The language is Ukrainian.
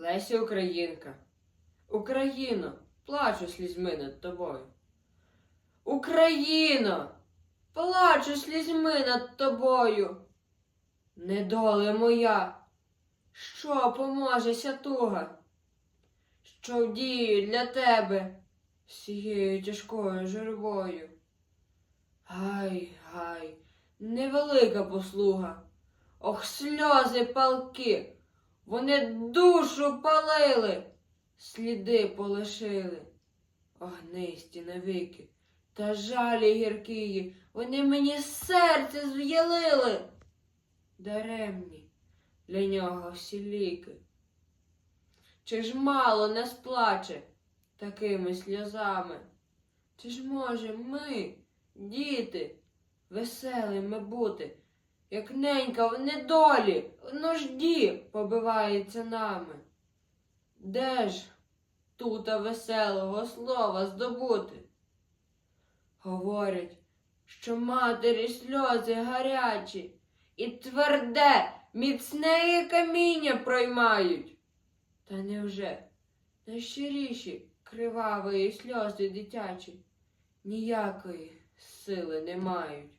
Леся Українка. Україно, плачу слізьми над тобою. Україно, плачу слізьми над тобою. Недоле моя, що поможеся туга, що вдію для тебе всією тяжкою журбою. Гай, гай, невелика послуга. Ох, сльози палки, вони душу палили, сліди полишили, огнисті навіки, та жалі гіркії, вони мені серце зв'ялили. Даремні для нього всі ліки. Чи ж мало не сплаче такими сльозами? Чи ж може ми, діти, веселими бути? Як ненька в недолі, в нужді побивається нами. Де ж тута веселого слова здобути? Говорять, що матері сльози гарячі і тверде, міцне каміння проймають. Та невже найщиріші кривавої сльози дитячі ніякої сили не мають?